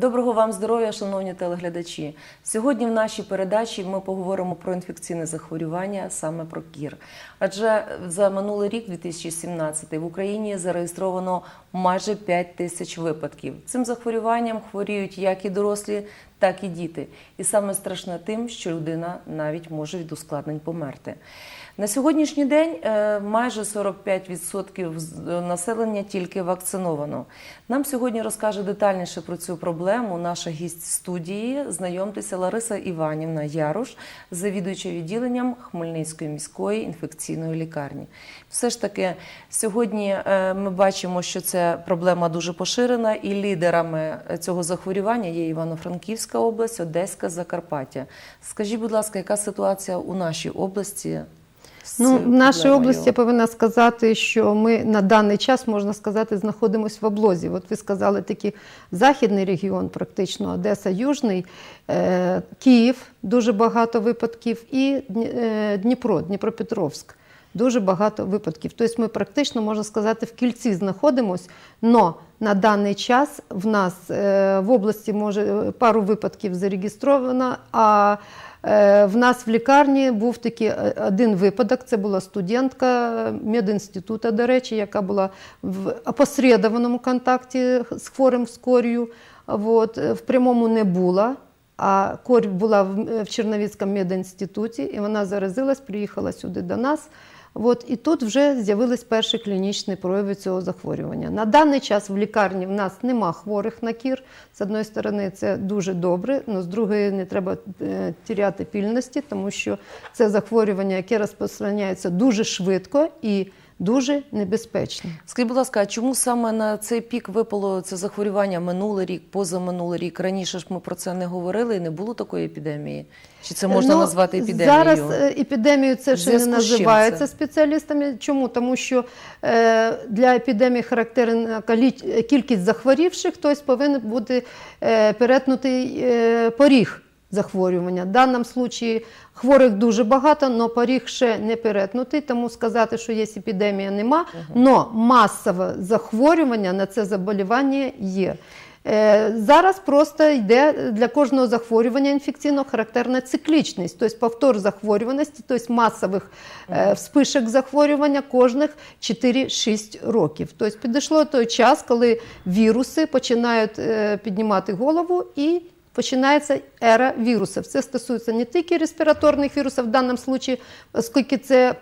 Доброго вам здоров'я, шановні телеглядачі. Сьогодні в нашій передачі ми поговоримо про інфекційне захворювання, саме про кір. Адже за минулий рік, 2017, в Україні зареєстровано майже 5 тисяч випадків. Цим захворюванням хворіють як і дорослі, так і діти. І саме страшне тим, що людина навіть може від ускладнень померти. На сьогоднішній день е, майже 45% з- населення тільки вакциновано. Нам сьогодні розкаже детальніше про цю проблему наша гість студії. Знайомтеся Лариса Іванівна Яруш, завідуюча відділенням Хмельницької міської інфекційної лікарні. Все ж таки, сьогодні е, ми бачимо, що ця проблема дуже поширена, і лідерами цього захворювання є Івано-Франківська область, Одеська, Закарпаття. Скажіть, будь ласка, яка ситуація у нашій області? Ну, в нашій області я повинна сказати, що ми на даний час, можна сказати, знаходимося в облозі. От ви сказали такий західний регіон, практично Одеса, Южний, е, Київ, дуже багато випадків, і е, Дніпро, Дніпропетровськ. Дуже багато випадків. Тобто ми практично, можна сказати, в кільці знаходимось, але на даний час в нас е, в області може пару випадків зареєстровано, а В нас в лікарні був такий е, один випадок. Це була студентка медінституту, до речі, яка була в опосередованому контакті з хворим з кор'ю. Е, в прямому не була. А корь була в Черновіцькому медінституті, і вона заразилась, приїхала сюди до нас. От, і тут вже з'явились перші клінічні прояви цього захворювання. На даний час в лікарні в нас нема хворих на кір. З одної сторони, це дуже добре, але з другої не треба е, тіряти пільності, тому що це захворювання, яке розпространяється дуже швидко і дуже небезпечно. Скажіть, будь ласка, а чому саме на цей пік випало це захворювання минулий рік, позаминулий рік? Раніше ж ми про це не говорили і не було такої епідемії? Чи це можна Ну, назвати епідемією? Зараз е, епідемією це ще не називається це? спеціалістами. Чому? Тому що е, для епідемії характерна кількість захворівших, тобто повинен бути е, перетнутий е, поріг захворювання. В даному випадку хворих дуже багато, але поріг ще не перетнутий, тому сказати, що є епідемія, нема. Але масове захворювання на це заболівання є. Е, Зараз просто йде для кожного захворювання інфекційного характерна циклічність, тобто повтор захворюваності, тобто масових е, вспишок захворювання кожних 4-6 років. Тобто підійшло той час, коли віруси починають е, піднімати голову і починається ера вірусів. Це стосується не тільки респіраторних вірусів в даному випадку, оскільки це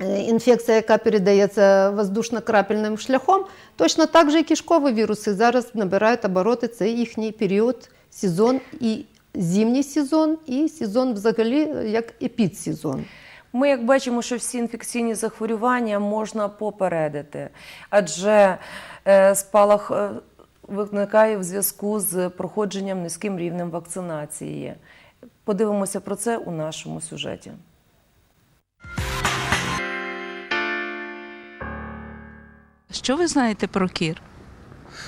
Е, інфекція, яка передається воздушно-крапельним шляхом, точно так же і кишкові віруси зараз набирають обороти. Це їхній період, сезон і зимній сезон, і сезон взагалі як епідсезон. Ми як бачимо, що всі інфекційні захворювання можна попередити, адже е, спалах е, виникає в зв'язку з проходженням низьким рівнем вакцинації. Подивимося про це у нашому сюжеті. Що ви знаєте про кір?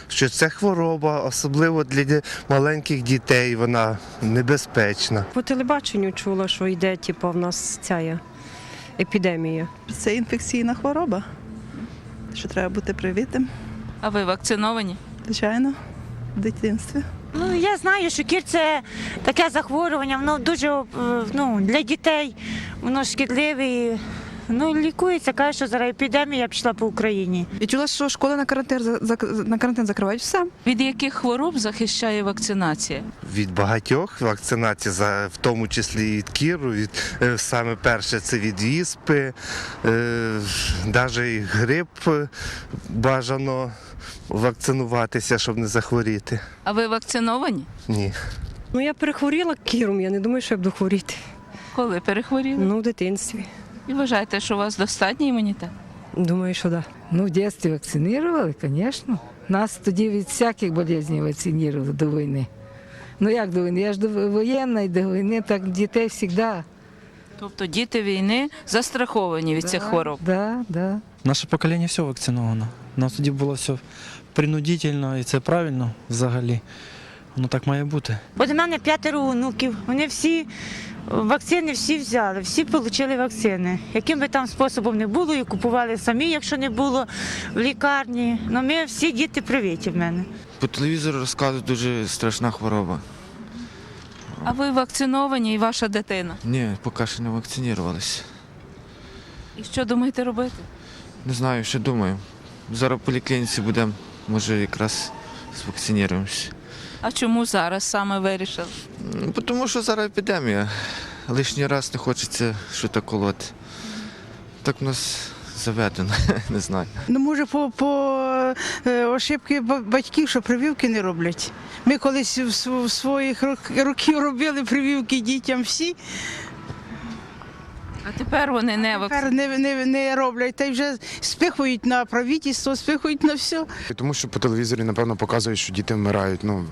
що це хвороба, особливо для маленьких дітей, вона небезпечна. По телебаченню чула, що йде, типу, в нас ця епідемія. Це інфекційна хвороба, що треба бути привитим, А ви вакциновані? Звичайно, в дитинстві. Ну я знаю, що кір це таке захворювання, воно дуже е, ну, для дітей, воно шкідливе. і, Ну, лікується, каже, що зараз епідемія пішла по Україні. Я чула, що школи на карантин на карантин закривають все. Від яких хвороб захищає вакцинація? Від багатьох вакцинацій, за- в тому числі і від кіру, від, е, саме перше це від віспи, е, навіть і грип е, бажано вакцинуватися, щоб не захворіти. А ви вакциновані? Ні. Ну я перехворіла кіром, я не думаю, що я буду хворіти. Коли перехворіли? Ну, в дитинстві. І вважаєте, що у вас достатній імунітет? Думаю, що так. Да. Ну, в детстве вакцинировали, конечно. Нас тоді від всяких болезней вакцинировали до війни. Ну як до війни? Я ж до воєнної, до війни, так дітей завжди. Тобто діти війни застраховані від цих хвороб. Да, да. Наше покоління все вакциновано. Нас тоді було все принудительно і це правильно взагалі. Воно так має бути. Бо до мене п'ятеро онуків, вони всі вакцини всі взяли, всі отримали вакцини. Яким би там способом не було, і купували самі, якщо не було в лікарні. Ну ми всі діти привиті в мене. По телевізору розказують дуже страшна хвороба. А ви вакциновані і ваша дитина? Ні, поки що не вакцинувалися. І що думаєте робити? Не знаю, що думаю. Зараз в поліклініці будемо, може якраз звакциніруємося. А чому зараз саме вирішили? Ну, Тому що зараз епідемія. Лишній раз не хочеться щось колоти. Так у нас заведено, не знаю. Ну, може, по, по е, ошибки батьків, що прививки не роблять. Ми колись в своїх років робили прививки дітям всі, А тепер вони не вакциновані. тепер не, не, не роблять. Та й вже спихують на правительство, спихують на все. Тому що по телевізорі, напевно, показують, що діти вмирають. Ну,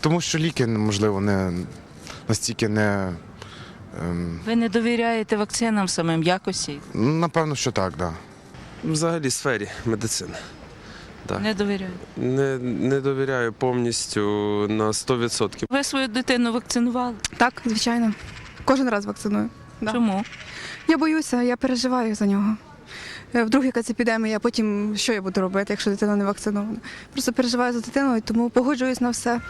тому що ліки, можливо, не настільки не. Ем, Ви не довіряєте вакцинам самим якості? напевно, що так, так. Да. Взагалі сфері медицини. Так. Не довіряєте. Не, не довіряю повністю на 100%. Ви свою дитину вакцинували? Так, звичайно. Кожен раз вакциную. Да. Чому? Я боюся, я переживаю за нього. Е, Вдруг якась епідемія, потім що я буду робити, якщо дитина не вакцинована? Просто переживаю за дитину і тому погоджуюсь на все.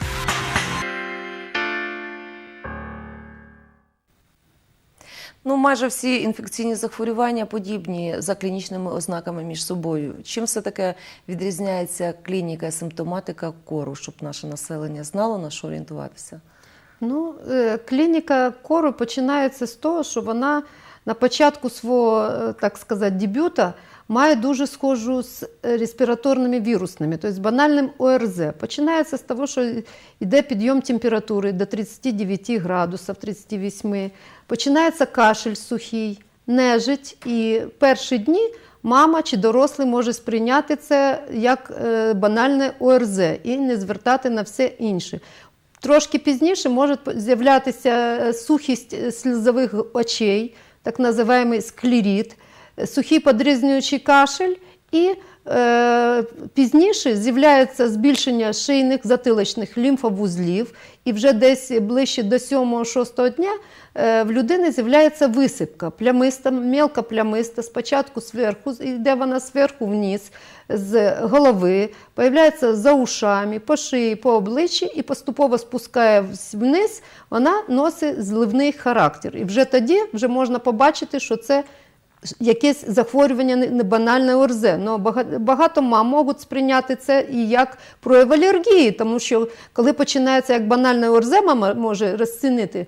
Ну, майже всі інфекційні захворювання подібні за клінічними ознаками між собою. Чим все таке відрізняється клініка симптоматика кору, щоб наше населення знало на що орієнтуватися? Ну, е, клініка кору починається з того, що вона на початку свого, е, так сказати, дебюта має дуже схожу з е, респіраторними вірусними, тобто з банальним ОРЗ. Починається з того, що йде підйом температури до 39 градусів, 38. Починається кашель сухий, нежить, і перші дні мама чи дорослий може сприйняти це як е, банальне ОРЗ і не звертати на все інше. Трошки пізніше може з'являтися сухість сльозових очей, так називаємо склеріт, сухий подрізнюючий кашель і е, пізніше з'являється збільшення шийних затилочних лімфовузлів, і вже десь ближче до 7-6 дня е, в людини з'являється висипка, плямиста, мелка плямиста, спочатку зверху, йде вона зверху вниз, з голови, появляється за ушами, по шиї, по обличчі і поступово спускає вниз, вона носить зливний характер. І вже тоді вже можна побачити, що це якесь захворювання не не банальне ОРЗ. Но багато мам можуть сприйняти це і як прояв алергії, тому що коли починається як банальне ОРЗ, мама може розцінити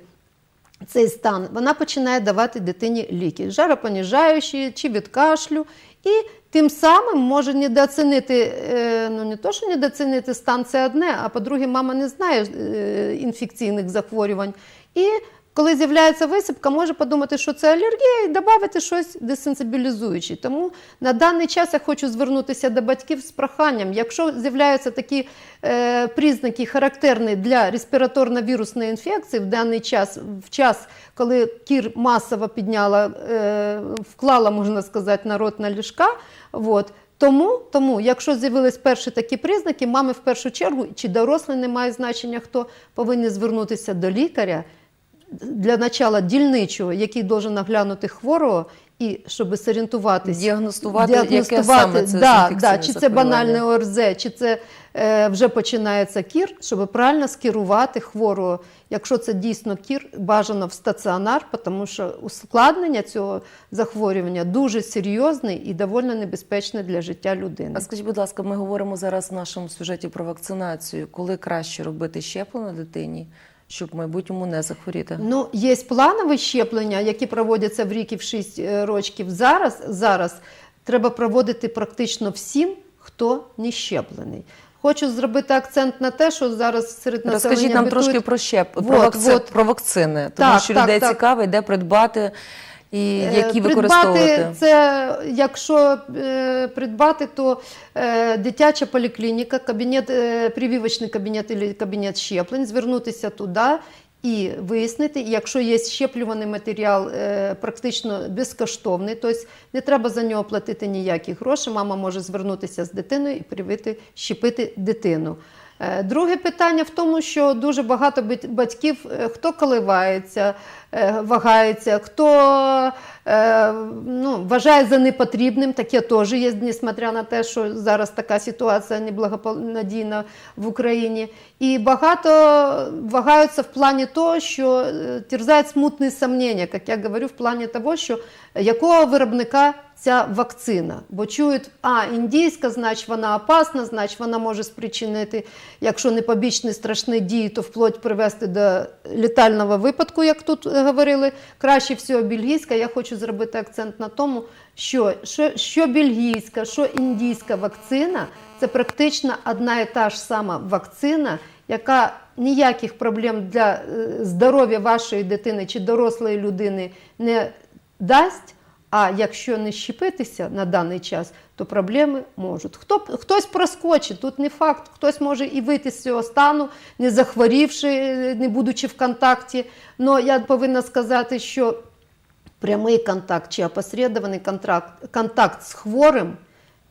цей стан, вона починає давати дитині ліки, жаропоніжаючі чи від кашлю, і тим самим може недооцінити, е, ну не то, що недооцінити стан, це одне, а по-друге, мама не знає е, інфекційних захворювань. І коли з'являється висипка, може подумати, що це алергія, і додати щось десенсибілізуюче. Тому на даний час я хочу звернутися до батьків з проханням. Якщо з'являються такі е, признаки характерні для респіраторно-вірусної інфекції в даний час, в час, коли кір масово підняла, е, вклала, можна сказати, народ на ліжка. Вот. Тому, тому, якщо з'явились перші такі признаки, мами в першу чергу, чи дорослий не має значення, хто повинні звернутися до лікаря для начала дільничого, який должен наглянути хворого, і щоб зорієнтуватися, Діагностувати, яке саме це да, да, чи це банальне ОРЗ, чи це е, вже починається кір, щоб правильно скерувати хворого. Якщо це дійсно кір, бажано в стаціонар, тому що ускладнення цього захворювання дуже серйозне і доволі небезпечне для життя людини. А скажіть, будь ласка, ми говоримо зараз в нашому сюжеті про вакцинацію. Коли краще робити щеплення дитині, щоб в майбутньому не захворіти? Ну, є планові щеплення, які проводяться в рік і в 6 е, років. Зараз, зараз треба проводити практично всім, хто не щеплений. Хочу зробити акцент на те, що зараз серед населення Розкажіть нам битують- трошки про щеп про, вакци... вот. про вакцини, тому Так, що так, людей так. цікаво, де придбати і Е, які придбати використовувати. це, якщо е, придбати, то е, дитяча поліклініка, кабінет, прививочний кабінет або кабінет щеплень, звернутися туди. І вияснити, якщо є щеплюваний матеріал практично безкоштовний, тобто не треба за нього платити ніякі гроші, мама може звернутися з дитиною і привити, щепити дитину. Е, Друге питання в тому, що дуже багато батьків, е, хто коливається, е, вагається, хто ну, вважає за непотрібним, таке теж є, несмотря на те, що зараз така ситуація неблагонадійна в Україні. І багато вагаються в плані того, що терзають смутні сомнення, як я говорю, в плані того, що якого виробника ця вакцина. Бо чують, а індійська, значить вона опасна, значить вона може спричинити, якщо не побічні страшні дії, то вплоть привести до літального випадку, як тут е, говорили. Краще всього бельгійська. Я хочу зробити акцент на тому, що, що, що бельгійська, що індійська вакцина це практично одна і та ж сама вакцина, яка ніяких проблем для е, здоров'я вашої дитини чи дорослої людини не дасть. А якщо не щепитися на даний час, то проблеми можуть. Хто, хтось проскочить, тут не факт, хтось може і вийти з цього стану, не захворівши, не будучи в контакті. Але я повинна сказати, що прямий контакт чи опосередований контакт, контакт з хворим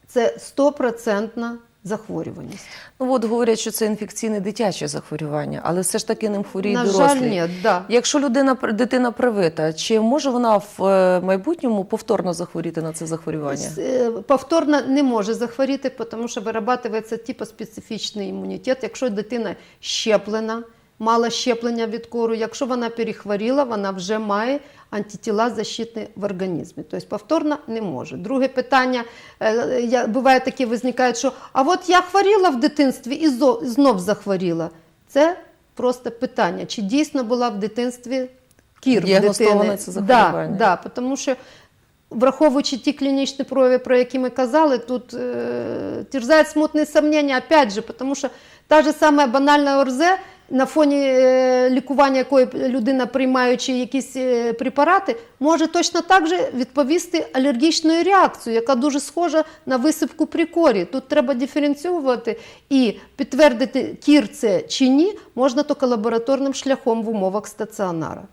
це стопроцентна захворюваність. Ну от говорять, що це інфекційне дитяче захворювання, але все ж таки ним хворіє На дорослі. жаль, ні, да. Якщо людина дитина привита, чи може вона в е, майбутньому повторно захворіти на це захворювання? Е, Повторно не може захворіти, тому що вирабатується типоспецифічний імунітет. Якщо дитина щеплена, мала щеплення від кору, якщо вона перехворіла, вона вже має антитіла защитні в організмі. Тобто повторно не може. Друге питання, е, буває таке, виникає, що а от я хворіла в дитинстві і знов захворіла. Це просто питання, чи дійсно була в дитинстві кір в дитини. це. Да, да, тому що враховуючи ті клінічні прояви, про які ми казали, тут е, терзають смутні сомнення, опять же, тому що та ж сама банальна ОРЗ, на фоні е, лікування якої людина, приймаючи якісь е, препарати, може точно так же відповісти алергічною реакцією, яка дуже схожа на висипку при корі. Тут треба диференціювати і підтвердити, кір це чи ні, можна тільки лабораторним шляхом в умовах стаціонара.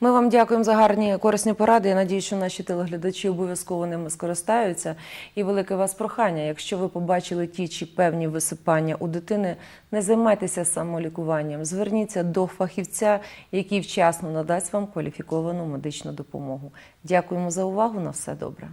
Ми вам дякуємо за гарні корисні поради. Я надію, що наші телеглядачі обов'язково ними скористаються. І велике вас прохання. Якщо ви побачили ті чи певні висипання у дитини, не займайтеся самолікуванням. Зверніться до фахівця, який вчасно надасть вам кваліфіковану медичну допомогу. Дякуємо за увагу. На все добре.